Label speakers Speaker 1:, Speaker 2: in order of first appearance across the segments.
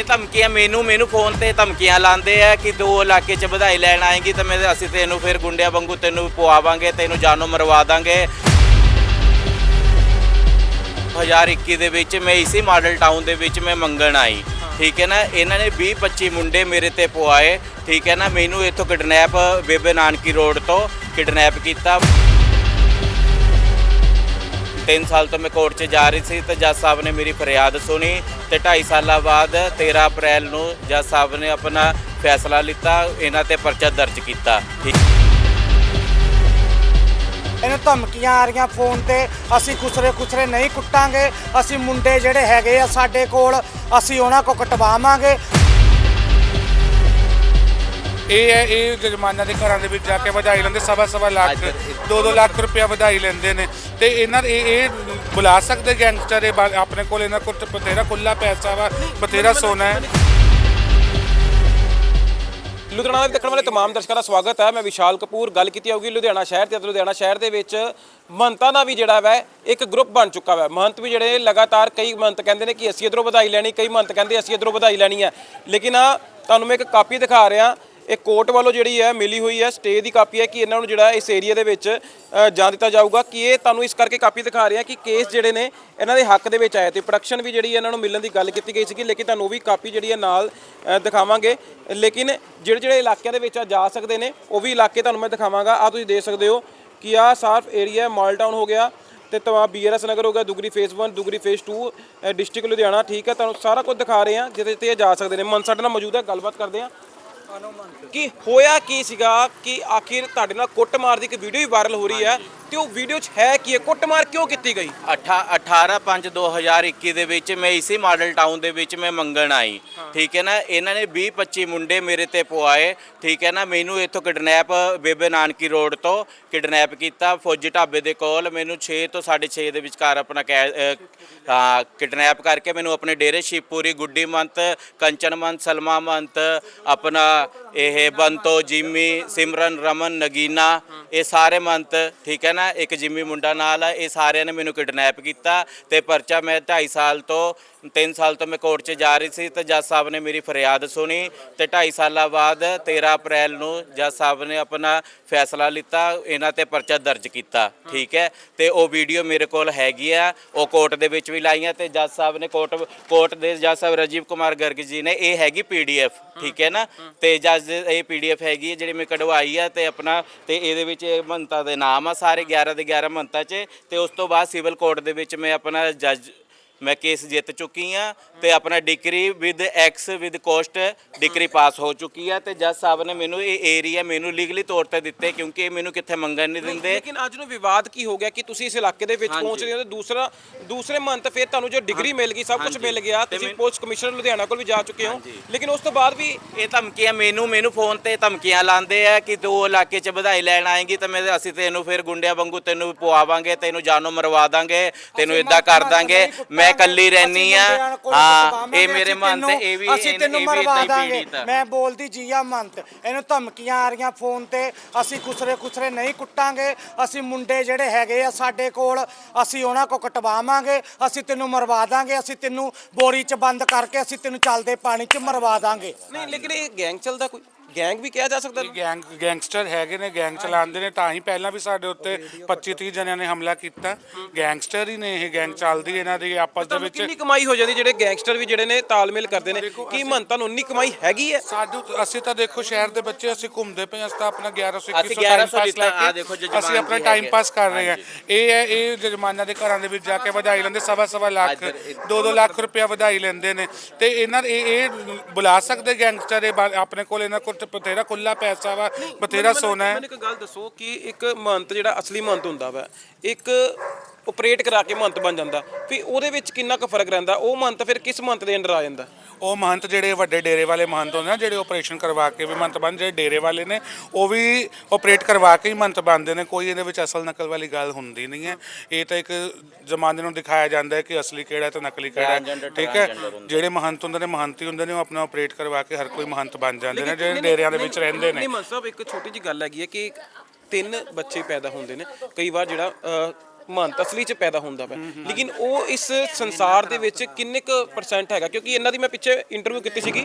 Speaker 1: ਇਹ ਧਮਕੀਆਂ ਮੈਨੂੰ ਮੈਨੂੰ ਫੋਨ ਤੇ ਧਮਕੀਆਂ ਲਾਉਂਦੇ ਆ ਕਿ ਦੋ ਇਲਾਕੇ 'ਚ ਵਧਾਈ ਲੈਣ ਆਏਗੀ ਤਾਂ ਮੈਂ ਅਸੀਂ ਤੈਨੂੰ ਫਿਰ ਗੁੰਡਿਆਂ ਵਾਂਗੂ ਤੈਨੂੰ ਪਵਾਵਾਂਗੇ ਤੈਨੂੰ ਜਾਨੋਂ ਮਰਵਾ ਦਾਂਗੇ। 2021 ਦੇ ਵਿੱਚ ਮੈਂ ਇਸੇ ਮਾਡਲ ਟਾਊਨ ਦੇ ਵਿੱਚ ਮੈਂ ਮੰਗਣ ਆਈ। ਠੀਕ ਹੈ ਨਾ? ਇਹਨਾਂ ਨੇ 20 25 ਮੁੰਡੇ ਮੇਰੇ ਤੇ ਪਵਾਏ। ਠੀਕ ਹੈ ਨਾ? ਮੈਨੂੰ ਇੱਥੋਂ ਕਿਡਨੈਪ ਬੇਬੇ ਨਾਨਕੀ ਰੋਡ ਤੋਂ ਕਿਡਨੈਪ ਕੀਤਾ। 3 ਸਾਲ ਤੋਂ ਮੈਂ ਕੋਰਟ 'ਚ ਜਾ ਰਹੀ ਸੀ ਤੇ ਜੱਜ ਸਾਹਿਬ ਨੇ ਮੇਰੀ ਫਰਿਆਦ ਸੁਣੀ ਤੇ 2.5 ਸਾਲਾਂ ਬਾਅਦ 13 ਅਪ੍ਰੈਲ ਨੂੰ ਜੱਜ ਸਾਹਿਬ ਨੇ ਆਪਣਾ ਫੈਸਲਾ ਲਿੱਤਾ, ਇਹਨਾਂ ਤੇ ਪਰਚਾ ਦਰਜ ਕੀਤਾ। ਠੀਕ
Speaker 2: ਇਹਨੂੰ ਧਮਕੀਆਂ ਆ ਰਹੀਆਂ ਫੋਨ ਤੇ, ਅਸੀਂ ਖੁਸਰੇ ਖੁਸਰੇ ਨਹੀਂ ਕੁੱਟਾਂਗੇ, ਅਸੀਂ ਮੁੰਡੇ ਜਿਹੜੇ ਹੈਗੇ ਆ ਸਾਡੇ ਕੋਲ, ਅਸੀਂ ਉਹਨਾਂ ਕੋ ਕਟਵਾਵਾਂਗੇ।
Speaker 3: ਇਹ ਹੈ ਇਹ ਜਜਮਾਨਾਂ ਦੇ ਘਰਾਂ ਦੇ ਵਿੱਚ ਜਾ ਕੇ ਵਧਾਈ ਲੈਂਦੇ ਸਵਾ ਸਵਾ ਲੱਖ 2-2 ਲੱਖ ਰੁਪਇਆ ਵਧਾਈ ਲੈਂਦੇ ਨੇ। ਤੇ ਇਹਨਾਂ ਇਹ ਇਹ ਬੁਲਾ ਸਕਦੇ ਗੈਂਗਸਟਰ ਇਹ ਆਪਣੇ ਕੋਲ ਇਹਨਾਂ ਕੋਲ ਬਥੇਰਾ ਖੁੱਲਾ ਪੈਸਾ ਵਾ ਬਥੇਰਾ ਸੋਨਾ ਹੈ।
Speaker 4: ਲੁਧਿਆਣਾ ਦੇ ਦੇਖਣ ਵਾਲੇ ਤਮਾਮ ਦਰਸ਼ਕਾਂ ਦਾ ਸਵਾਗਤ ਹੈ। ਮੈਂ ਵਿਸ਼ਾਲ ਕਪੂਰ ਗੱਲ ਕੀਤੀ ਹੋਊਗੀ ਲੁਧਿਆਣਾ ਸ਼ਹਿਰ ਤੇ ਅਤੇ ਲੁਧਿਆਣਾ ਸ਼ਹਿਰ ਦੇ ਵਿੱਚ ਮਹੰਤਾਂ ਦਾ ਵੀ ਜਿਹੜਾ ਵੈ ਇੱਕ ਗਰੁੱਪ ਬਣ ਚੁੱਕਾ ਵੈ। ਮਹੰਤ ਵੀ ਜਿਹੜੇ ਲਗਾਤਾਰ ਕਈ ਮੰਤ ਕਹਿੰਦੇ ਨੇ ਕਿ ਅਸੀਂ ਇਧਰੋਂ ਵਧਾਈ ਲੈਣੀ ਕਈ ਮੰਤ ਕਹਿੰਦੇ ਅਸੀਂ ਇਧਰੋਂ ਵਧਾਈ ਲੈਣੀ ਹੈ। ਲੇਕਿਨ ਤੁਹਾਨੂੰ ਮੈਂ ਇੱਕ ਕਾਪੀ ਦਿਖਾ ਰਿਹਾ। ਇਹ ਕੋਰਟ ਵੱਲੋਂ ਜਿਹੜੀ ਹੈ ਮਿਲੀ ਹੋਈ ਹੈ, ਸਟੇ ਦੀ ਕਾਪੀ ਹੈ ਕਿ ਇਹਨਾਂ ਨੂੰ ਜਿਹੜਾ ਇਸ ਏਰੀਆ ਦੇ ਵਿੱਚ ਜਾ ਦਿੱਤਾ ਜਾਊਗਾ ਕਿ ਇਹ ਤੁਹਾਨੂੰ ਇਸ ਕਰਕੇ ਕਾਪੀ ਦਿਖਾ ਰਿਹਾ ਕਿ ਕੇਸ ਜਿਹੜੇ ਨੇ ਇਹਨਾਂ ਦੇ ਹੱਕ ਦੇ ਵਿੱਚ ਆਏ ਤੇ ਪ੍ਰੋਡਕਸ਼ਨ ਵੀ ਜਿਹੜੀ ਇਹਨਾਂ ਨੂੰ ਮਿਲਣ ਦੀ ਗੱਲ ਕੀਤੀ ਗਈ ਸੀਗੀ, ਲੇਕਿਨ ਤੁਹਾਨੂੰ ਉਹ ਵੀ ਕਾਪੀ ਜਿਹੜੀ ਹੈ ਨਾਲ ਦਿਖਾਵਾਂਗੇ। ਲੇਕਿਨ ਜਿਹੜੇ ਜਿਹੜੇ ਇਲਾਕਿਆਂ ਦੇ ਵਿੱਚ ਆ ਜਾ ਸਕਦੇ ਨੇ, ਉਹ ਵੀ ਇਲਾਕੇ ਤੁਹਾਨੂੰ ਮੈਂ ਦਿਖਾਵਾਂਗਾ। ਆ ਤੁਸੀਂ ਦੇਖ ਸਕਦੇ ਹੋ ਕਿ ਆ ਸਾਫ਼ ਏਰੀਆ ਮਾਲ ਟਾਊਨ ਹੋ ਗਿਆ ਤੇ ਤਵਾ ਬੀਆਰਐਸ ਨਗਰ ਹੋ ਗਿਆ, Dugri phase 1 Dugri phase 2 district Ludhiana, ਠੀਕ ਹੈ। ਤੁਹਾਨੂੰ ਸਾਰਾ ਕੁਝ ਦਿਖਾ ਰਹੇ ਹਾਂ, ਜਿਹਦੇ ਤੇ ਇਹ ਜਾ ਸਕਦੇ ਨੇ। ਮਨ ਸਾਡੇ ਨਾਲ ਮੌਜੂਦ ਹੈ, ਗੱਲਬਾਤ ਕਰਦੇ ਹਾਂ। ਕਿ ਹੋਇਆ ਕੀ ਸੀਗਾ? ਕਿ ਆਖਿਰ ਤੁਹਾਡੇ ਨਾਲ ਕੁੱਟਮਾਰ ਦੀ ਇੱਕ ਵੀਡੀਓ ਵੀ ਵਾਇਰਲ ਹੋ ਰਹੀ ਹੈ। ਤੇ ਉਹ ਵੀਡੀਓ 'ਚ ਹੈ ਕੀ ਹੈ? ਕੁੱਟਮਾਰ ਕਿਉਂ ਕੀਤੀ ਗਈ?
Speaker 1: 18 5 2021 ਦੇ ਵਿੱਚ ਮੈਂ ਇਸੇ ਮਾਡਲ ਟਾਊਨ ਦੇ ਵਿੱਚ ਮੈਂ ਮੰਗਣ ਆਈ। ਠੀਕ ਹੈ ਨਾ? ਇਹਨਾਂ ਨੇ 20 25 ਮੁੰਡੇ ਮੇਰੇ ਤੇ ਪਵਾਏ ਠੀਕ ਹੈ ਨਾ? ਮੈਨੂੰ ਇੱਥੋਂ ਕਿਡਨੈਪ ਬੇਬੇ ਨਾਨਕੀ ਰੋਡ ਤੋਂ ਕਿਡਨੈਪ ਕੀਤਾ। ਫੌਜੀ ਢਾਬੇ ਦੇ ਕੋਲ ਮੈਨੂੰ 6 ਤੋਂ 6:30 ਦੇ ਵਿਚਕਾਰ ਆਪਣਾ ਕਿਡਨੈਪ ਕਰਕੇ ਮੈਨੂੰ ਆਪਣੇ ਡੇਰੇ ਸ਼ਿਵਪੁਰੀ ਗੁੱਡੀ ਮੰਤ ਕੰਚਨ ਮੰਤ ਸਲਮਾ ਮੰਤ ਆਪਣਾ ਇਹ ਬੰਤੋ ਜਿਮੀ ਸਿਮਰਨ ਰਮਨ ਨਗੀਨਾ ਇਹ ਸਾਰੇ ਮੰਤ ਠੀਕ ਹੈ ਨਾ? ਇੱਕ ਜਿੰਮੀ ਮੁੰਡਾ ਨਾਲ ਆ, ਇਹ ਸਾਰਿਆਂ ਨੇ ਮੈਨੂੰ ਕਿਡਨੈਪ ਕੀਤਾ ਤੇ ਪਰਚਾ ਮੈਂ 2.5 ਸਾਲ ਤੋਂ 3 ਸਾਲ ਤੋਂ ਮੈਂ ਕੋਰਟ 'ਚ ਜਾ ਰਹੀ ਸੀ ਤੇ ਜੱਜ ਸਾਹਿਬ ਨੇ ਮੇਰੀ ਫਰਿਆਦ ਸੁਣੀ ਤੇ 2.5 ਸਾਲਾਂ ਬਾਅਦ 13 ਅਪ੍ਰੈਲ ਨੂੰ ਜੱਜ ਸਾਹਿਬ ਨੇ ਆਪਣਾ ਫੈਸਲਾ ਲਿੱਤਾ, ਇਹਨਾਂ ਤੇ ਪਰਚਾ ਦਰਜ ਕੀਤਾ, ਠੀਕ ਹੈ? ਤੇ ਉਹ ਵੀਡੀਓ ਮੇਰੇ ਕੋਲ ਹੈਗੀ ਆ, ਉਹ ਕੋਰਟ ਦੇ ਵਿੱਚ ਵੀ ਲਾਈਆਂ ਤੇ ਜੱਜ ਸਾਹਿਬ ਨੇ ਕੋਰਟ ਕੋਰਟ ਦੇ ਜੱਜ ਸਾਹਿਬ ਰਾਜੀਵ ਕੁਮਾਰ ਗਰਗ ਜੀ ਨੇ ਇਹ ਹੈਗੀ ਪੀਡੀਐਫ ਠੀਕ ਹੈ ਨਾ? ਤੇ ਜੱਜ ਦੇ- ਇਹ ਪੀਡੀਐਫ ਹੈਗੀ ਹੈ ਜਿਹੜੀ ਮੈਂ ਕਢਵਾਈ ਆ ਤੇ ਆਪਣਾ, ਤੇ ਇਹਦੇ ਵਿੱਚ ਇਹ ਮੰਤਾ ਦੇ ਨਾਮ ਆ ਸਾਰੇ 11 ਦੇ 11 ਮੰਤਾਂ 'ਚ ਤੇ ਉਸ ਤੋਂ ਬਾਅਦ ਸਿਵਲ ਕੋਰਟ ਦੇ ਵਿੱਚ ਮੈਂ ਆਪਣਾ ਜੱਜ ਮੈਂ ਕੇਸ ਜਿੱਤ ਚੁੱਕੀ ਆ ਤੇ ਆਪਣਾ degree with x with cost degree pass ਹੋ ਚੁੱਕੀ ਆ ਤੇ ਜੱਜ ਸਾਹਿਬ ਨੇ ਮੈਨੂੰ ਇਹ ਏਰੀਆ ਮੈਨੂੰ ਲੀਗਲੀ ਤੌਰ ਤੇ ਦਿੱਤੇ ਕਿਉਂਕਿ ਇਹ ਮੈਨੂੰ ਕਿੱਥੇ ਮੰਗਣ ਨਹੀਂ ਦਿੰਦੇ
Speaker 4: ਲੇਕਿਨ ਅੱਜ ਨੂੰ ਵਿਵਾਦ ਕੀ ਹੋ ਗਿਆ ਕਿ ਤੁਸੀਂ ਇਸ ਇਲਾਕੇ ਦੇ ਵਿੱਚ ਪਹੁੰਚ ਰਹੇ ਹੋ ਤੇ ਦੂਸਰਾ ਦੂਸਰੇ ਮੰਥ ਫਿਰ ਤੁਹਾਨੂੰ ਜੋ ਡਿਗਰੀ ਮਿਲ ਗਈ ਸਭ ਕੁਝ। ਮਿਲ ਗਿਆ
Speaker 1: ਤੇ
Speaker 4: ਤੁਸੀਂ ਪੁਲਿਸ ਕਮਿਸ਼ਨਰ ਲੁਧਿਆਣਾ ਕੋਲ ਵੀ ਜਾ ਚੁੱਕੇ ਹੋ। ਲੇਕਿਨ ਉਸ ਤੋਂ ਬਾਅਦ ਵੀ
Speaker 1: ਇਹ ਧਮਕੀਆਂ ਮੈਨੂੰ ਮੈਨੂੰ ਫੋਨ ਤੇ ਧਮਕੀਆਂ ਲਾਉਂਦੇ ਆ ਕਿ ਦੋ ਇਲਾਕੇ 'ਚ ਵਧਾਈ ਲੈਣ ਆਏਗੀ ਤਾਂ ਮੈਂ ਅਸੀਂ ਤੈਨੂੰ ਫਿਰ ਗੁੰਡਿਆਂ ਵਾਂਗੂ ਤੈਨੂੰ ਪਵਾਵਾਂਗੇ ਤੈਨੂੰ ਜਾਨੋਂ ਮਰਵਾ ਦਾਂਗੇ ਤੈਨੂੰ ਇਦਾਂ ਕਰ ਦਾਂਗੇ ਮੈਂ ਕੱਲੀ ਰਹਿਨੀ ਆ। ਹਾਂ ਇਹ ਮੇਰੇ ਮਨ ਤੇ ਇਹ ਵੀ
Speaker 2: ਅਸੀਂ ਤੈਨੂੰ ਮਰਵਾ ਦਾਂਗੇ। ਮੈਂ ਬੋਲਦੀ ਜੀਆ ਮੰਤ। ਇਹਨੂੰ ਧਮਕੀਆਂ ਆ ਰਹੀਆਂ ਫੋਨ ਤੇ। ਅਸੀਂ ਖੁਸਰੇ ਖੁਸਰੇ ਨਹੀਂ ਕੁੱਟਾਂਗੇ। ਅਸੀਂ ਮੁੰਡੇ ਜਿਹੜੇ ਹੈਗੇ ਆ ਸਾਡੇ ਕੋਲ ਅਸੀਂ ਉਹਨਾਂ ਕੋ ਕਟਵਾਵਾਂਗੇ। ਅਸੀਂ ਤੈਨੂੰ ਮਰਵਾ ਦਾਂਗੇ। ਅਸੀਂ ਤੈਨੂੰ ਬੋਰੀ 'ਚ ਬੰਦ ਕਰਕੇ ਅਸੀਂ ਤੈਨੂੰ ਚੱਲਦੇ ਪਾਣੀ 'ਚ ਮਰਵਾ ਦਾਂਗੇ।
Speaker 4: ਨਹੀਂ ਲੇਕਿਨ ਇਹ ਗੈਂਗ ਚੱਲਦਾ ਕੋਈ? ਗੈਂਗ ਵੀ ਕਿਹਾ ਜਾ ਸਕਦਾ ਇਹਨੂੰ?
Speaker 3: ਗੈਂਗ ਗੈਂਗਸਟਰ ਹੈਗੇ ਨੇ ਗੈਂਗ ਚਲਾਉਂਦੇ ਨੇ ਤਾਂ ਹੀ ਪਹਿਲਾਂ ਵੀ ਸਾਡੇ ਉੱਤੇ 25 30 ਜਣਿਆਂ ਨੇ ਹਮਲਾ ਕੀਤਾ। ਗੈਂਗਸਟਰ ਹੀ ਨੇ ਇਹ ਗੈਂਗ ਚੱਲਦੀ ਇਹਨਾਂ ਦੀ ਆਪਸ ਦੇ
Speaker 4: ਤੁਹਾਨੂੰ
Speaker 3: ਵਿੱਚ।
Speaker 4: ਕਿੰਨੀ ਕਮਾਈ ਹੋ ਜਾਂਦੀ ਜਿਹੜੇ ਗੈਂਗਸਟਰ ਵੀ ਜਿਹੜੇ ਨੇ ਤਾਲਮੇਲ ਕਰਦੇ ਨੇ? ਕੀ ਮੰਤਾਂ ਨੂੰ ਉਨੀ ਕਮਾਈ ਹੈਗੀ ਹੈ?
Speaker 3: ਸਾਡੂ ਅਸੀਂ ਤਾਂ ਦੇਖੋ ਸ਼ਹਿਰ ਦੇ ਬੱਚੇ ਅਸੀਂ ਘੁੰਮਦੇ ਪਏ ਹਾਂ, ਅਸੀਂ ਤਾਂ ਆਪਣਾ 1100
Speaker 1: ਅਸੀਂ
Speaker 3: 2100 ਟਾਈਮ
Speaker 1: 1100
Speaker 3: ਪਾਸ ਲੈ
Speaker 1: ਆਹ
Speaker 3: ਕੇ
Speaker 1: ਦੇਖੋ ਜਜਮਾਨ
Speaker 3: ਅਸੀਂ ਆਪਣਾ ਟਾਈਮ
Speaker 1: ਹੈਗੇ।
Speaker 3: ਪਾਸ ਕਰ ਰਹੇ ਹਾਂ। ਇਹ ਹੈ ਇਹ ਜਜਮਾਨਾਂ ਦੇ ਘਰਾਂ ਦੇ ਵਿੱਚ ਜਾ ਕੇ ਵਧਾਈ ਲੈਂਦੇ ਸਵਾ ਸਵਾ ਲੱਖ
Speaker 1: ਇੱਧਰ- ਇੱਧਰ-
Speaker 3: 2-2 ਲੱਖ ਰੁਪਇਆ ਵਧਾਈ ਲੈਂਦੇ ਨੇ। ਤੇ ਇਹਨਾਂ ਇਹ ਇਹ ਬੁਲਾ ਸਕਦੇ ਗੈਂਗਸਟਰ ਇਹ ਬਾ- ਆਪਣੇ ਕੋਲ ਇਹਨਾਂ ਕੋਲ ਤਾਂ ਬਥੇਰਾ ਖੁੱਲਾ ਪੈਸਾ ਵਾ ਬਥੇਰਾ ਸੋਨਾ ਹੈ।
Speaker 4: ਮੈਨੂੰ ਇੱਕ ਗੱਲ ਦੱਸੋ ਕਿ ਇੱਕ ਮੰਤ ਜਿਹੜਾ ਅਸਲੀ ਮੰਤ ਹੁੰਦਾ ਵਾ ਇੱਕ ਆਪਰੇਟ ਕਰਾ ਕੇ ਮੰਤ ਬਣ ਜਾਂਦਾ ਵੀ ਉਹਦੇ ਵਿੱਚ ਕਿੰਨਾ ਕੁ ਫ਼ਰਕ ਰਹਿੰਦਾ ਉਹ ਮੰਤ ਫਿਰ ਕਿਸ ਮੰਤ ਦੇ ਅੰਡਰ ਆ ਜਾਂਦਾ?
Speaker 3: ਉਹ ਮਹੰਤ ਜਿਹੜੇ ਵੱਡੇ ਡੇਰੇ ਵਾਲੇ ਮਹੰਤ ਹੁੰਦੇ ਨੇ ਜਿਹੜੇ ਆਪਰੇਸ਼ਨ ਕਰਵਾ ਕੇ ਵੀ ਮੰਤ ਬਣ ਜਿਹੜੇ ਡੇਰੇ ਵਾਲੇ ਨੇ ਉਹ ਵੀ ਆਪਰੇਟ ਕਰਵਾ ਕੇ ਹੀ ਮੰਤ ਬਣਦੇ ਨੇ ਕੋਈ ਇਹਦੇ ਵਿੱਚ ਅਸਲ ਨਕਲ ਵਾਲੀ ਗੱਲ ਹੁੰਦੀ ਨਹੀਂ ਹੈ ਇਹ ਤਾਂ ਇੱਕ ਜ਼ਮਾਨੇ ਨੂੰ ਦਿਖਾਇਆ ਜਾਂਦਾ ਹੈ ਕਿ ਅਸਲੀ ਕਿਹੜਾ ਤੇ ਨਕਲੀ ਕਿਹੜਾ ਹੈ। ਠੀਕ ਹੈ। ਜਿਹੜੇ ਮਹੰਤ ਹੁੰਦੇ ਨੇ ਮਹੰਤ ਹੀ ਹੁੰਦੇ ਨੇ ਉਹ ਆਪਣਾ ਆਪਰੇਟ ਕਰਵਾ ਕੇ ਹਰ ਕੋਈ ਮਹੰਤ ਬਣ ਜਾਂਦੇ ਨੇ ਜਿਹੜੇ ਡੇਰਿਆਂ ਦੇ ਵਿੱਚ ਰਹਿੰਦੇ ਨੇ
Speaker 4: ਨਹੀਂ ਮਨ ਸਾਹਿਬ ਇੱਕ ਛੋਟੀ ਜੀ ਗੱਲ ਹੈਗੀ ਹੈ ਕਿ ਤਿੰਨ ਬੱਚੇ ਪੈਦਾ ਹੁੰਦੇ ਨੇ ਕਈ ਵਾਰ ਜਿਹੜਾ ਅ, ਮਹੰਤ ਅਸਲੀ ਚ ਪੈਦਾ ਹੁੰਦਾ ਵਾ ਲੇਕਿਨ ਉਹ ਇਸ ਸੰਸਾਰ ਦੇ ਵਿੱਚ ਕਿੰਨੇ ਕੁ ਪਰਸੈਂਟ ਹੈਗਾ ਕਿਉਂਕਿ ਇਹਨਾਂ ਦੀ ਮੈਂ ਪਿੱਛੇ ਇੰਟਰਵਿਊ ਕੀਤੀ ਸੀਗੀ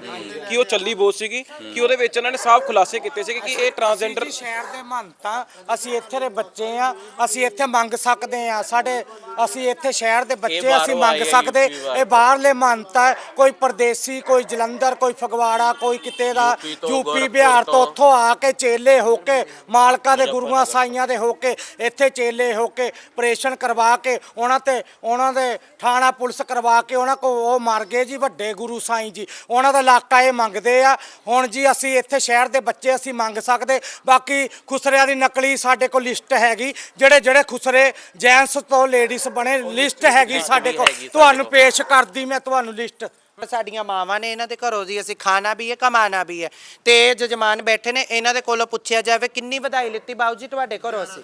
Speaker 4: ਕਿ ਉਹ ਚੱਲੀ ਬੋਸ ਸੀਗੀ ਕਿ ਉਹਦੇ ਵਿੱਚ ਇਹਨਾਂ ਨੇ ਸਾਫ਼ ਖੁਲਾਸੇ ਕੀਤੇ ਸੀਗੇ ਕਿ ਇਹ ਟਰਾਂਸਜੈਂਡਰ
Speaker 2: ਅਸੀਂ ਸ਼ਹਿਰ ਦੇ ਮਹੰਤਾਂ ਅਸੀਂ ਇੱਥੇ ਦੇ ਬੱਚੇ ਆ ਅਸੀਂ ਇੱਥੇ ਮੰਗ ਸਕਦੇ ਆ ਸਾਡੇ ਅਸੀਂ ਇੱਥੇ ਸ਼ਹਿਰ ਦੇ ਬੱਚੇ ਅਸੀਂ ਮੰਗ ਸਕਦੇ। ਇਹ ਬਾਹਰਲੇ ਮਹੰਤ ਕੋਈ ਪਰਦੇਸੀ ਕੋਈ ਜਲੰਧਰ ਕੋਈ ਫਗਵਾੜਾ ਕੋਈ ਕਿਤੇ ਦਾ
Speaker 1: ਯੂਪੀ
Speaker 2: ਬਿਹਾਰ
Speaker 1: ਤੋਂ।
Speaker 2: ਉੱਥੋਂ ਆ ਕੇ ਚੇਲੇ ਹੋ ਕੇ ਮਾਲਕਾਂ ਦੇ ਗੁਰੂਆਂ ਸਾਈਆਂ ਦੇ ਹੋ ਕੇ ਇੱਥੇ ਚੇਲੇ ਹੋ ਕੇ ਆਪਰੇਸ਼ਨ ਕਰਵਾ ਕੇ ਉਹਨਾਂ ਤੇ ਉਹਨਾਂ ਦੇ ਥਾਣਾ ਪੁਲਿਸ ਕਰਵਾ ਕੇ ਉਹਨਾਂ ਕੋ ਉਹ ਮਰ ਗਏ ਜੀ ਵੱਡੇ ਗੁਰੂ ਸਾਈਂ ਜੀ। ਉਹਨਾਂ ਦਾ ਇਲਾਕਾ ਇਹ ਮੰਗਦੇ ਆ। ਹੁਣ ਜੀ ਅਸੀਂ ਇੱਥੇ ਸ਼ਹਿਰ ਦੇ ਬੱਚੇ ਅਸੀਂ ਮੰਗ ਸਕਦੇ। ਬਾਕੀ ਖੁਸਰਿਆਂ ਦੀ ਨਕਲੀ ਸਾਡੇ ਕੋਲ ਲਿਸਟ ਹੈਗੀ। ਜਿਹੜੇ ਜਿਹੜੇ ਖੁਸਰੇ ਜੈਂਟਸ ਤੋਂ ਲੇਡੀਜ਼ ਬਣੇ ਲਿਸਟ ਹੈਗੀ ਸਾਡੇ ਕੋਲ। ਤੁਹਾਨੂੰ। ਪੇਸ਼ ਕਰਦੀ ਮੈਂ ਤੁਹਾਨੂੰ ਲਿਸਟ।
Speaker 5: ਸਾਡੀਆਂ ਮਾਵਾਂ ਨੇ ਇਹਨਾਂ ਦੇ ਘਰੋਂ ਜੀ ਅਸੀਂ ਖਾਣਾ ਵੀ ਹੈ ਕਮਾਣਾ ਵੀ ਹੈ। ਤੇ ਜਜਮਾਨ ਬੈਠੇ ਨੇ ਇਹਨਾਂ ਦੇ ਕੋਲੋਂ ਪੁੱਛਿਆ ਜਾਵੇ ਕਿੰਨੀ ਵਧਾਈ ਲਿੱਤੀ? ਬਾਊ ਜੀ ਤੁਹਾਡੇ ਘਰੋਂ ਅਸੀਂ।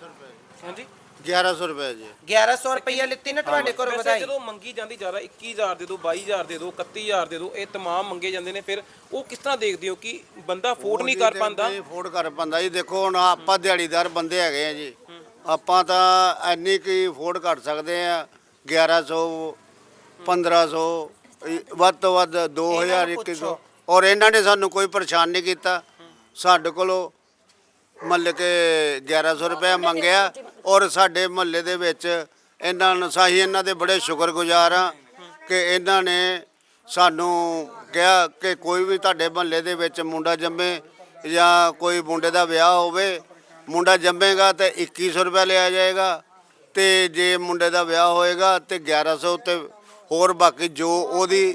Speaker 4: ਹਾਂਜੀ।
Speaker 6: 1100 ਰੁਪਏ ਜੀ।
Speaker 5: 1100 ਰੁਪਈਆ ਲਿੱਤੀ ਨਾ ਤੁਹਾਡੇ ਕੋਲ
Speaker 4: ਵੈਸੇ
Speaker 5: ਵਧਾਈ।
Speaker 4: ਜਦੋਂ ਮੰਗੀ ਜਾਂਦੀ ਜ਼ਿਆਦਾ 21000 ਦੇ ਦਿਓ 22000 ਦੇ ਦਿਓ 31000 ਦੇ ਦਿਓ ਇਹ ਤਮਾਮ ਮੰਗੇ ਜਾਂਦੇ ਨੇ। ਫਿਰ ਉਹ ਕਿਸ ਤਰ੍ਹਾਂ ਦੇਖਦੇ ਹੋ ਕਿ ਬੰਦਾ ਫੋਰਡ ਨਹੀਂ ਕਰ ਪਾਉਂਦਾ?
Speaker 6: ਫੋਰਡ ਕਰ ਪਾਉਂਦਾ ਜੀ। ਦੇਖੋ ਹੁਣ ਆਪਾਂ ਦਿਹਾੜੀਦਾਰ ਬੰਦੇ ਹੈਗੇ ਆ ਜੀ। ਆਪਾਂ ਤਾਂ ਇੰਨੀ ਕੀ ਫੋਰਡ ਕਰ ਸਕਦੇ ਆ। 1100 1500 ਵੱਧ ਤੋਂ ਵੱਧ 2000 2100 ਔਰ ਇਹਨਾਂ ਨੇ ਸਾਨੂੰ ਕੋਈ ਪਰੇਸ਼ਾਨ ਨਹੀਂ ਕੀਤਾ। ਸਾਡੇ ਕੋਲੋਂ ਮਤਲਬ ਕਿ 1100 ਰੁਪਏ ਮੰਗਿਆ। ਔਰ ਸਾਡੇ ਮਹੱਲੇ ਦੇ ਵਿੱਚ ਇਹਨਾਂ ਨੂੰ ਸਾਹੀ ਇਹਨਾਂ ਦੇ ਬੜੇ ਸ਼ੁਕਰਗੁਜ਼ਾਰ ਆ ਕਿ ਇਹਨਾਂ ਨੇ ਸਾਨੂੰ ਕਿਹਾ ਕਿ ਕੋਈ ਵੀ ਤੁਹਾਡੇ ਮਹੱਲੇ ਦੇ ਵਿੱਚ ਮੁੰਡਾ ਜੰਮੇ ਜਾਂ ਕੋਈ ਮੁੰਡੇ ਦਾ ਵਿਆਹ ਹੋਵੇ, ਮੁੰਡਾ ਜੰਮੇਗਾ ਤੇ 2100 ਰੁਪਏ ਲਿਆ ਜਾਏਗਾ ਤੇ ਜੇ ਮੁੰਡੇ ਦਾ ਵਿਆਹ ਹੋਏਗਾ ਤੇ 1100 ਤੇ ਹੋਰ ਬਾਕੀ ਜੋ ਉਹਦੀ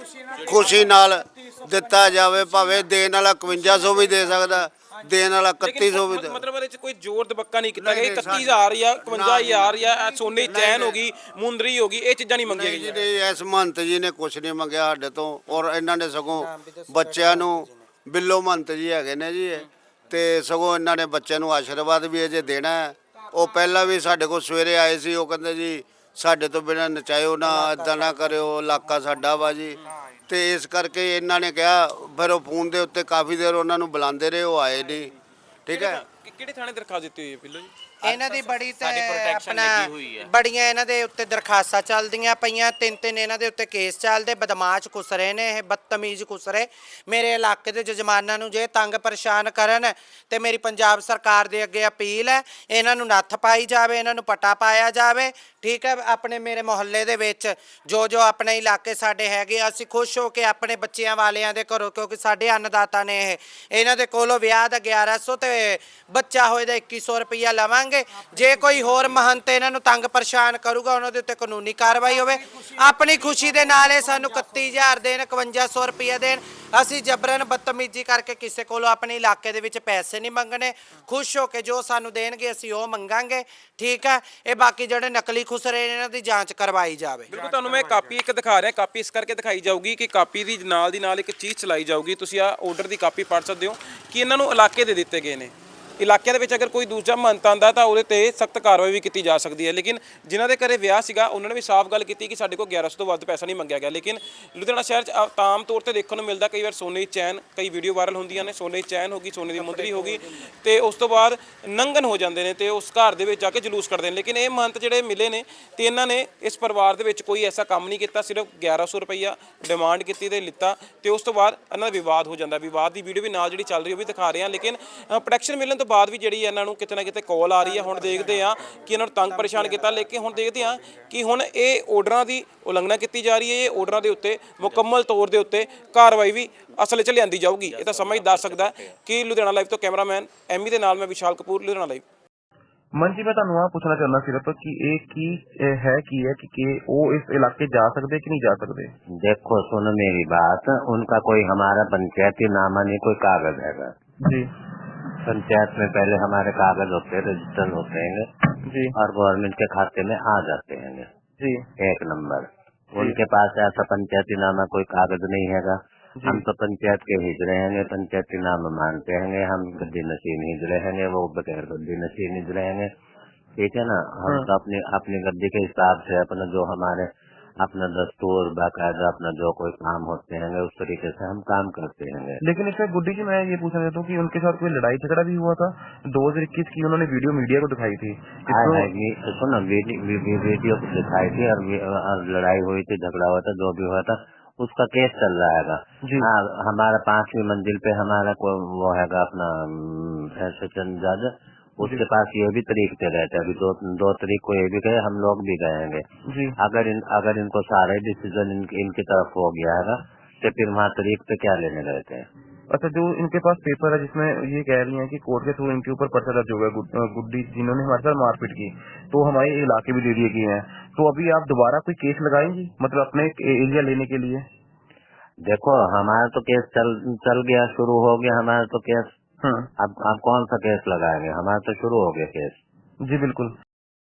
Speaker 6: ਖੁਸ਼ੀ ਨਾਲ ਦਿੱਤਾ ਜਾਵੇ, ਭਾਵੇਂ ਦੇਣ ਵਾਲਾ 5100 ਵੀ ਦੇ ਸਕਦਾ ਦੇਣ ਵਾਲਾ 3100 ਵੀ ਦੇ
Speaker 4: ਮਤਲਬ ਇਹਦੇ ਚ ਕੋਈ ਜ਼ੋਰ ਦਬੱਕਾ ਨਹੀਂ ਕੀਤਾ ਗਿਆ।
Speaker 6: ਨਹੀਂ,
Speaker 4: 31000 ਜਾਂ 51000 ਜਾਂ ਸੋਨੇ ਚੈਨ ਹੋ ਗਈ ਮੁੰਦਰੀ ਹੋ ਗਈ ਇਹ ਚੀਜ਼ਾਂ ਨਹੀਂ ਮੰਗੀਆਂ ਗਈਆਂ।
Speaker 6: ਨਹੀਂ, ਇਸ ਮਹੰਤ ਜੀ ਨੇ ਕੁਝ ਨਹੀਂ ਮੰਗਿਆ ਸਾਡੇ ਤੋਂ ਔਰ ਇਹਨਾਂ ਨੇ ਸਗੋਂ ਬੱਚਿਆਂ ਨੂੰ ਬਿੱਲੋ ਮਹੰਤ ਜੀ ਹੈਗੇ ਨੇ ਜੀ ਤੇ ਸਗੋਂ ਇਹਨਾਂ ਨੇ ਬੱਚਿਆਂ ਨੂੰ ਆਸ਼ੀਰਵਾਦ ਵੀ ਅਜੇ ਦੇਣਾ ਹੈ। ਉਹ ਪਹਿਲਾਂ ਵੀ ਸਾਡੇ ਕੋਲ ਸਵੇਰੇ ਆਏ ਸੀ ਉਹ ਕਹਿੰਦੇ ਜੀ ਸਾਡੇ ਤੋਂ ਬਿਨਾਂ ਨਚਾਇਓ ਨਾ ਇਦਾਂ ਨਾ ਕਰਿਓ ਇਲਾਕਾ ਸਾਡਾ ਵਾ ਜੀ। ਤੇ ਇਸ ਕਰਕੇ ਇਹਨਾਂ ਨੇ ਕਿਹਾ, ਫਿਰ ਉਹ ਫੋਨ ਦੇ ਉੱਤੇ ਕਾਫੀ ਦੇਰ ਉਹਨਾਂ ਨੂੰ ਬੁਲਾਉਂਦੇ ਰਹੇ, ਉਹ ਆਏ ਨਹੀਂ। ਠੀਕ ਹੈ?
Speaker 4: ਕਿ- ਕਿਹੜੇ ਥਾਣੇ ਦਰਖਾਸਤ ਦਿੱਤੀ ਹੋਈ ਹੈ ਪਿੱਲੋ ਜੀ?
Speaker 5: ਇਹਨਾਂ ਦੀ ਬੜੀ ਤੇ
Speaker 1: ਸਾਡੀ protection
Speaker 5: ਆਪਣਾ
Speaker 1: ਲੱਗੀ ਹੋਈ ਹੈ।
Speaker 5: ਬੜੀਆਂ ਇਹਨਾਂ ਦੇ ਉੱਤੇ ਦਰਖਾਸਤਾਂ ਚੱਲਦੀਆਂ ਪਈਆਂ ਤਿੰਨ ਤਿੰਨ ਇਹਨਾਂ ਦੇ ਉੱਤੇ ਕੇਸ ਚੱਲਦੇ ਬਦਮਾਸ਼ ਕੁਸਰੇ ਨੇ ਇਹ ਬਦਤਮੀਜ਼ ਕੁਸਰੇ ਮੇਰੇ ਇਲਾਕੇ ਦੇ ਜਜਮਾਨਾਂ ਨੂੰ ਜੇ ਤੰਗ ਪਰੇਸ਼ਾਨ ਕਰਨ ਤੇ ਮੇਰੀ ਪੰਜਾਬ ਸਰਕਾਰ ਦੇ ਅੱਗੇ ਅਪੀਲ ਹੈ ਇਹਨਾਂ ਨੂੰ ਨੱਥ ਪਾਈ ਜਾਵੇ ਇਹਨਾਂ ਨੂੰ ਪਟਾ ਪਾਇਆ ਜਾਵੇ। ਠੀਕ ਹੈ ਆਪਣੇ ਮੇਰੇ ਮੁਹੱਲੇ ਦੇ ਵਿੱਚ ਜੋ ਜੋ ਆਪਣੇ ਇਲਾਕੇ ਸਾਡੇ ਹੈਗੇ ਆ, ਅਸੀਂ ਖੁਸ਼ ਹੋ ਕੇ ਆਪਣੇ ਬੱਚਿਆਂ ਵਾਲਿਆਂ ਦੇ ਘਰੋਂ ਕਿਉਂਕਿ ਸਾਡੇ ਅੰਨਦਾਤਾ ਨੇ ਇਹ। ਇਹਨਾਂ ਦੇ ਕੋਲੋਂ ਵਿਆਹ ਦਾ 1100 ਤੇ ਬੱਚਾ ਹੋਏ ਦਾ 2100 ਰੁਪਈਆ ਲਵਾਂਗੇ। ਜੇ ਕੋਈ ਹੋਰ ਮਹੰਤ ਇਹਨਾਂ ਨੂੰ ਤੰਗ ਪਰੇਸ਼ਾਨ ਕਰੂਗਾ, ਉਹਨਾਂ ਦੇ ਉੱਤੇ ਕਾਨੂੰਨੀ ਕਾਰਵਾਈ ਹੋਵੇ। ਆਪਣੀ ਖੁਸ਼ੀ ਦੇ ਨਾਲ ਇਹ ਸਾਨੂੰ 31000 ਦੇਣ 5100 ਰੁਪਈਆ ਦੇਣ। ਅਸੀਂ ਜਬਰਨ ਬਦਤਮੀਜ਼ੀ ਕਰਕੇ ਕਿਸੇ ਕੋਲੋਂ ਆਪਣੇ ਇਲਾਕੇ ਦੇ ਵਿੱਚ ਪੈਸੇ ਨਹੀਂ ਮੰਗਣੇ। ਖੁਸ਼ ਹੋ ਕੇ ਜੋ ਸਾਨੂੰ ਦੇਣਗੇ, ਅਸੀਂ ਉਹ ਮੰਗਾਂਗੇ। ਠੀਕ ਹੈ ਇਹ ਬਾਕੀ ਜਿਹੜੇ ਨਕਲੀ ਖੁਸਰੇ ਨੇ, ਇਹਨਾਂ ਦੀ ਜਾਂਚ ਕਰਵਾਈ ਜਾਵੇ।
Speaker 4: ਬਿਲਕੁਲ, ਤੁਹਾਨੂੰ ਮੈਂ ਕਾਪੀ ਇੱਕ ਦਿਖਾ ਰਿਹਾ। ਕਾਪੀ ਇਸ ਕਰਕੇ ਦਿਖਾਈ ਜਾਊਗੀ ਕਿ ਕਾਪੀ ਦੀ ਨਾਲ ਦੀ ਨਾਲ ਇੱਕ ਚੀਜ਼ ਚਲਾਈ ਜਾਊਗੀ। ਤੁਸੀਂ ਆ ਆਰਡਰ ਦੀ ਕਾਪੀ ਪੜ੍ਹ ਸਕਦੇ ਹੋ ਕਿ ਇਹਨਾਂ ਨੂੰ ਇਲਾਕੇ ਦੇ ਦਿੱਤੇ ਗਏ ਨੇ। ਇਲਾਕਿਆਂ ਦੇ ਵਿੱਚ ਅਗਰ ਕੋਈ ਦੂਜਾ ਮਹੰਤ ਆਂਦਾ ਤਾਂ ਉਹਦੇ ਤੇ ਸਖਤ ਕਾਰਵਾਈ ਵੀ ਕੀਤੀ ਜਾ ਸਕਦੀ ਹੈ। ਲੇਕਿਨ ਜਿਨ੍ਹਾਂ ਦੇ ਘਰੇ ਵਿਆਹ ਸੀਗਾ, ਉਹਨਾਂ ਨੇ ਵੀ ਸਾਫ਼ ਗੱਲ ਕੀਤੀ ਕਿ ਸਾਡੇ ਕੋਲ 1100 ਤੋਂ ਵੱਧ ਪੈਸਾ ਨਹੀਂ ਮੰਗਿਆ ਗਿਆ। ਲੇਕਿਨ ਲੁਧਿਆਣਾ ਸ਼ਹਿਰ 'ਚ ਆ- ਆਮ ਤੌਰ ਤੇ ਦੇਖਣ ਨੂੰ ਮਿਲਦਾ ਕਈ ਵਾਰ ਸੋਨੇ ਦੀ ਚੈਨ, ਕਈ ਵੀਡੀਓ ਵਾਇਰਲ ਹੁੰਦੀਆਂ ਨੇ, ਸੋਨੇ ਦੀ ਚੈਨ ਹੋ ਗਈ, ਸੋਨੇ ਦੀ ਮੁੰਦਰੀ ਹੋ ਗਈ ਤੇ ਉਸ ਤੋਂ ਬਾਅਦ ਨੰਗਨ ਹੋ ਜਾਂਦੇ ਨੇ ਤੇ ਉਸ ਘਰ ਦੇ ਵਿੱਚ ਜਾ ਕੇ ਜਲੂਸ ਕੱਢਦੇ ਨੇ। ਲੇਕਿਨ ਇਹ ਮਹੰਤ ਜਿਹੜੇ ਮਿਲੇ ਨੇ ਤੇ ਇਹਨਾਂ ਨੇ ਇਸ ਪਰਿਵਾਰ ਦੇ ਵਿੱਚ ਕੋਈ ਐਸਾ ਕੰਮ ਨਹੀਂ ਕੀਤਾ, ਸਿਰਫ 1100 ਰੁਪਈਆ ਡਿਮਾਂਡ ਕੀਤੀ ਤੇ ਲਿੱਤਾ ਤੇ ਉਸ ਤੋਂ ਬਾਅਦ ਇਹਨਾਂ ਦਾ ਵਿਵਾਦ ਹੋ ਜਾਂਦਾ। ਵਿਵਾਦ ਦੀ ਵੀਡੀਓ ਵੀ ਨਾਲ ਜਿਹੜੀ ਚੱਲ ਰਹੀ ਉਹ ਵੀ ਦਿਖਾ ਰਹੇ ਹਾਂ। ਲੇਕਿਨ ਪ੍ਰੋਟੈਕਸ਼ਨ ਮਿਲਣ ਤੋਂ ਬਾਅਦ ਵੀ ਜਿਹੜੀ ਇਹਨਾਂ ਨੂੰ ਕਿਤੇ ਨਾ ਕਿਤੇ ਕਾਲ ਆ ਰਹੀ ਹੈ ਹੁਣ ਦੇਖਦੇ ਆ ਕਿ ਇਹਨਾਂ ਨੂੰ ਤੰਗ ਪਰੇਸ਼ਾਨ ਕੀਤਾ ਲੇਕਿਨ ਹੁਣ ਦੇਖਦੇ ਆ ਕਿ ਹੁਣ ਇਹ ਆਰਡਰਾਂ ਦੀ ਉਲੰਘਣਾ ਕੀਤੀ ਜਾ ਰਹੀ ਹੈ ਇਹ ਆਰਡਰਾਂ ਦੇ ਉੱਤੇ ਮੁਕੰਮਲ ਤੌਰ ਦੇ ਉੱਤੇ ਕਾਰਵਾਈ ਵੀ ਅਸਲ 'ਚ ਲਿਆਂਦੀ ਜਾਊਗੀ ਇਹ ਤਾਂ ਸਮਝ ਦੱਸ ਸਕਦਾ ਹੈ ਕਿ ਲੁਧਿਆਣਾ ਲਾਈਵ ਤੋਂ ਕੈਮਰਾਮੈਨ ਐਮੀ ਦੇ ਨਾਲ ਮੈਂ ਵਿਸ਼ਾਲ ਕਪੂਰ ਲੁਧਿਆਣਾ ਲਾਈਵ
Speaker 7: ਮਨ ਜੀ ਮੈਂ ਤੁਹਾਨੂੰ ਆ ਪੁੱਛਣਾ ਚਾਹੁੰਦਾ ਸਿਰਫ ਕਿ ਇਹ ਕੀ ਇਹ ਹੈ ਕੀ ਹੈ ਕਿ ਕਿ ਉਹ ਇਸ ਇਲਾਕੇ ਜਾ ਸਕਦੇ ਕਿ ਨਹੀਂ ਜਾ ਸਕਦੇ
Speaker 8: देखो सुनो मेरी बात उनका कोई हमारा पंचायती नामा नहीं कोई कागज پنچایت
Speaker 7: میں
Speaker 8: پہلے ہمارے کاغذ ہوتے ہیں رجسٹر ہوتے ہیں جی۔ اور
Speaker 7: گورنمنٹ
Speaker 8: کے کھاتے میں آ جاتے ہیں۔ جی۔ ایک
Speaker 7: نمبر۔
Speaker 8: جی۔ ان کے پاس ایسا پنچایتی نامہ کوئی کاغذ نہیں ہے گا۔ جی۔ ہم تو پنچایت کے ہجرے ہیں گے پنچایتی نام مانتے ہیں گے۔ ہم گدی نشین ہجرے ہیں گے وہ بغیر گدی نشین ہجرے ہیں گے۔ ٹھیک ہے نا؟ ہم ہاں۔ تو اپنی اپنی گدی کے حساب سے اپنا جو ہمارے اپنا دستور باقاعدہ اپنا جو کوئی کام ہوتے ہیں
Speaker 7: اس طریقے سے ہم کام کرتے ہیں۔ لیکن اس میں گڈی جی میں یہ پوچھنا چاہتا ہوں کہ ان کے ساتھ کوئی لڑائی جھگڑا بھی ہوا
Speaker 8: تھا؟
Speaker 7: دو
Speaker 8: ہزار اکیس کی انہوں نے ویڈیو میڈیا کو دکھائی تھی۔ ہاں، ہاں، ویڈیو کو دکھائی تھی اور لڑائی ہوئی تھی جھگڑا ہوا تھا جو بھی ہوا تھا اس
Speaker 7: کا
Speaker 8: کیس چل رہا ہے گا۔ جی۔ ہاں، ہمارا پانچویں منزل پہ ہمارا وہ ہے گا اپنا جج اس جی۔ کے پاس یہ بھی طریقے سے گئے تھے ابھی دو دو کو یہ بھی گئے ہم
Speaker 7: لوگ
Speaker 8: بھی گئے گے جی۔ اگر ان اگر ان کو سارے ڈسیزن ان کی طرف ہو گیا ہے تو پھر وہاں طریق
Speaker 7: پہ کیا لینے گئے تھے اچھا جو ان کے پاس پیپر ہے جس میں یہ کہہ رہی ہیں کہ کورٹ کے تھرو ان کے اوپر پرچہ درج ہو گیا گڈی جنہوں نے ہمارے ساتھ مار پیٹ کی تو ہمارے علاقے بھی دے دیے گئے ہیں۔ تو ابھی آپ دوبارہ کوئی
Speaker 8: کیس لگائیں گی؟ مطلب اپنے ایریا لینے کے لیے؟ دیکھو ہمارا تو کیس چل گیا شروع ہو گیا ہمارا تو کیس
Speaker 7: हम्म
Speaker 8: अब आप कौन सा केस लगाएंगे हमारा तो शुरू हो गया केस
Speaker 7: जी बिल्कुल